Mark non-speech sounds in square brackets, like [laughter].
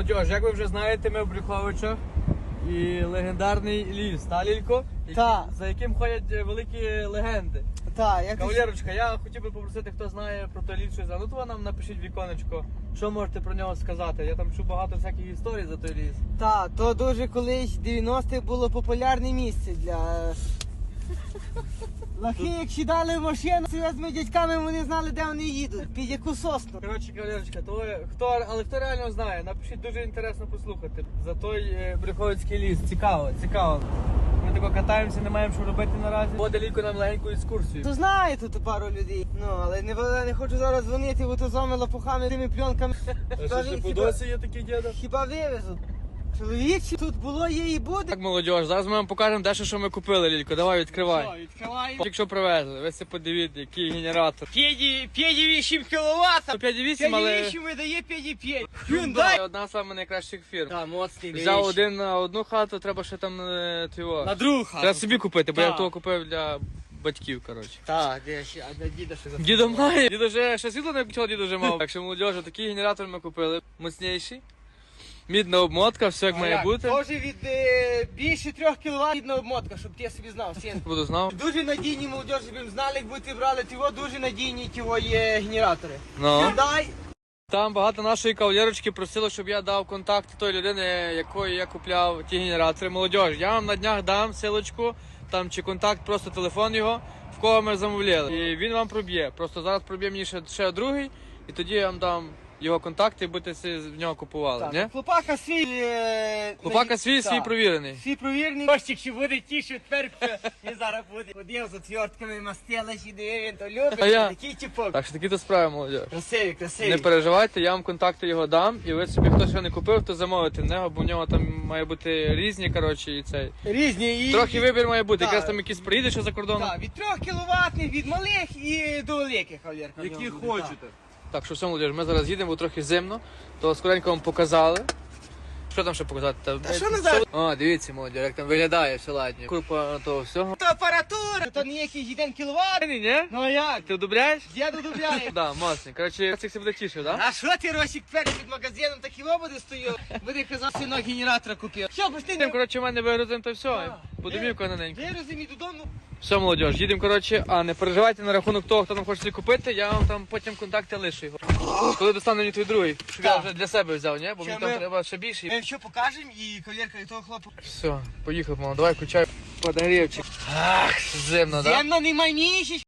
Молодіж, як ви вже знаєте, ми в Брюховичах і легендарний ліс, та Лілько? Та. За яким ходять е, великі легенди. Так, як. Кавалерочка, я хотів би попросити, хто знає про той ліс щось. А ну то нам напишіть в віконечко, що можете про нього сказати. Я там чув багато всяких історій за той ліс. Та, то дуже колись в 90-х було популярне місце для. Лахи, як сідали в машину з цими дядьками, вони знали, де вони їдуть, під яку сосну. Коротше, кавалерочка, то хто, але хто реально знає, напишіть дуже інтересно послухати. За той е, Брюховицький ліс. Цікаво, цікаво. Ми тако катаємося, не маємо що робити наразі. Лілько нам легеньку екскурсію. То знає тут пару людей. Ну, але не, не хочу зараз дзвонити, бо то з вами лопухами, тими пленками. Кажуть, хіба, є такі діда? хіба вивезуть? Чоловічі, тут було, є і буде. Так, молодіж, зараз ми вам покажемо дещо, що ми купили, Лілько. Давай, відкривай. відкриваємо. Тільки що привезли, ви це подивіться, який генератор. П'єді, п'єді 8 кіловат. 5,8, але... 5,8 видає 5,5. Hyundai одна з самих найкращих фірм. Так, моцний Взяв один на одну хату, треба ще там е, твого. На другу хату. Треба собі купити, бо я Так. того купив для батьків, коротше. Так, де ще, а де діда ще за... Дідо має. Дідо вже ще світло не почав, дідо вже мав. Так що молодіж, такий генератор ми купили. Моцніший. Мідна обмотка, все як має бути. Тоже від е, більше 3 кВт відна обмотка, щоб ти собі знав. Сін. [laughs] Буду знав. Дуже надійні молодіжі, щоб ви знали, як будете брали, тіво дуже надійні тіво є генератори. Ну. Hyundai, Там багато нашої кавалерочки просило, щоб я дав контакт тої людини, якої я купляв ті генератори. Молодіж, я вам на днях дам силочку, там чи контакт, просто телефон його, в кого ми замовляли. І він вам проб'є. Просто зараз проб'є мені ще, ще другий, і тоді я вам дам його контакти і будете си в нього купували. так, Ні? хлопака свій... Е, Хлопака свій, свій так. провірений. Всі провірні. Костик ще буде тіше, тепер він зараз буде. Ходив за твертками, мастила, сіде, він то любить. А я? Такий типок. Так що такі то справи, молодіж. Красиві, красиві. Не переживайте, я вам контакти його дам, і ви собі, хто ще не купив, то замовите в нього, бо в нього там має бути різні, коротше, і цей. Різні. І... Трохи вибір має бути, Так. якраз там якісь приїде ще за кордоном. Так, від 3 кВт, від малих і до великих, в ньому буде, так. Що все, молодіж, ми зараз їдемо, трохи зимно, то скоренько вам показали. Що там ще показати? Та що назад? О, дивіться, молодіж, як там виглядає все ладні. Курпа того всього. То апаратура, то ніякий 1 кВт. Ні, ні? Ну а як? Ти одобряєш? Я додобляю. [laughs] Да, моцний. Коротше, цих все буде тішив, так? А що ти, Росік, перед під магазином такий буде стою? Буде казав, синок генератора купив. Що, пусти Їдемо, не... коротше, в мене вигрузимо, то все. Так. По домівку на неньку. Вирози мій додому. Все, молодіж, їдемо, коротше, а не переживайте на рахунок того, хто там хоче купити, я вам там потім контакти лишу його. Коли достану мені той другий, щоб я Так. вже для себе взяв, ні? Бо Ще мені там ми- треба ще більше. Ми що покажемо і колірка і того хлопа. Все, поїхав, мало, давай включай подогрівчик. Ах, зимно, так? Земно не місяць.